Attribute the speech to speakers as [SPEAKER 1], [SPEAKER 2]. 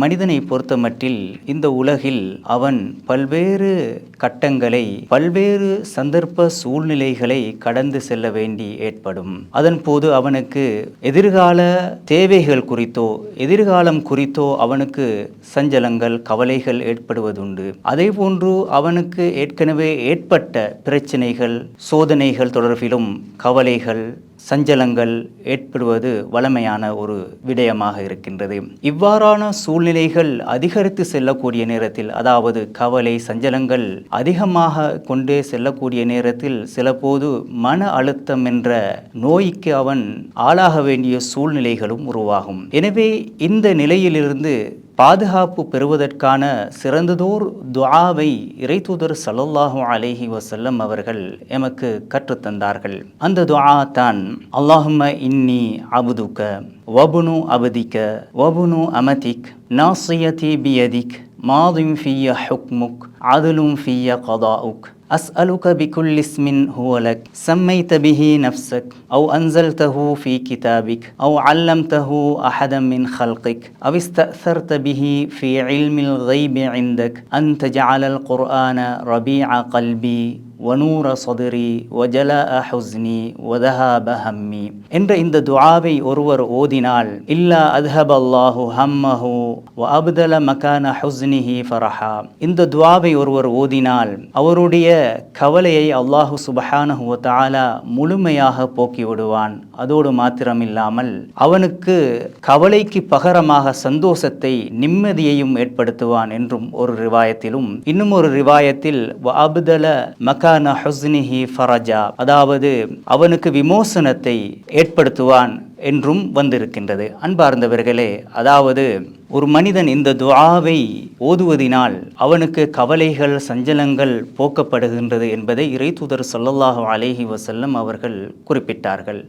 [SPEAKER 1] மனிதனை பொறுத்தமட்டில் இந்த உலகில் அவன் பல்வேறு கட்டங்களை பல்வேறு சந்தர்ப்ப சூழ்நிலைகளை கடந்து செல்ல வேண்டி ஏற்படும். அதன் போது அவனுக்கு எதிர்கால தேவைகள் குறித்தோ எதிர்காலம் குறித்தோ அவனுக்கு சஞ்சலங்கள் கவலைகள் ஏற்படுவதுண்டு. அதே போன்று அவனுக்கு ஏற்கனவே ஏற்பட்ட பிரச்சனைகள் சோதனைகள் தொடர்பிலும் கவலைகள் சஞ்சலங்கள் ஏற்படுவது வளமையான ஒரு விடயமாக இருக்கின்றது. இவ்வாறான சூழ்நிலைகள் அதிகரித்து செல்லக்கூடிய நேரத்தில் அதாவது கவலை சஞ்சலங்கள் அதிகமாக கொண்டே செல்லக்கூடிய நேரத்தில் சிலபோது மன அழுத்தம் என்ற நோய்க்கு அவன் ஆளாக வேண்டிய சூழ்நிலைகளும் உருவாகும். எனவே இந்த நிலையிலிருந்து பாதுகாப்பு பெறுவதற்கான சிறந்ததோர் துஆவை இறைத்தூதர் சல்லல்லாஹு அலேஹி வசல்லம் அவர்கள் எமக்கு கற்றுத்தந்தார்கள் அந்த துஆ தான் அல்லாஹும இன்னி அபுதுக்க வபுனு அபதிக்க வபுனு அமதிக் நாசியதி பியதிக் மாதும் ஃபிய ஹுக்முக் அதுலும் ஃபிய கதாஉக். أسألك بكل اسم هو لك سميت به نفسك أو أنزلته في كتابك أو علمته أحدا من خلقك أو استأثرت به في علم الغيب عندك أن تجعل القرآن ربيع قلبي. வனூர சொதரி வஜல ஹுஸ்னி வதஹாப ஹம்மி. என்ற இந்த துஆவை ஒருவர் ஓதினால் இல்லா அத்ஹப் அல்லாஹு ஹம்மஹு வ அப்தல மகான ஹுஸ்னிஹி ஃபரஹா. இந்த துஆவை ஒருவர் ஓதினால் அவருடைய கவலையை அல்லாஹு சுபஹானஹு வ தஆலா முழுமையாக போக்கி விடுவான். அதோடு மாத்திரமில்லாமல் அவனுக்கு கவலைக்கு பகரமாக சந்தோஷத்தை நிம்மதியையும் ஏற்படுத்துவான் என்றும் ஒரு ரிவாயத்திலும் இன்னும் ஒரு ரிவாயத்தில் வ அப்தல மகான ஹுஸ்னிஹி ஃபரஜா அதாவது அவனுக்கு விமோசனத்தை ஏற்படுத்துவான் என்றும் வந்திருக்கின்றது. அன்பார்ந்தவர்களே அதாவது ஒரு மனிதன் இந்த துவாவை ஓதுவதினால் அவனுக்கு கவலைகள் சஞ்சலங்கள் போக்கப்படுகின்றது என்பதை இறைதூதர் சொல்லல்லாஹு அலேஹி வசல்லம் அவர்கள் குறிப்பிட்டார்கள்.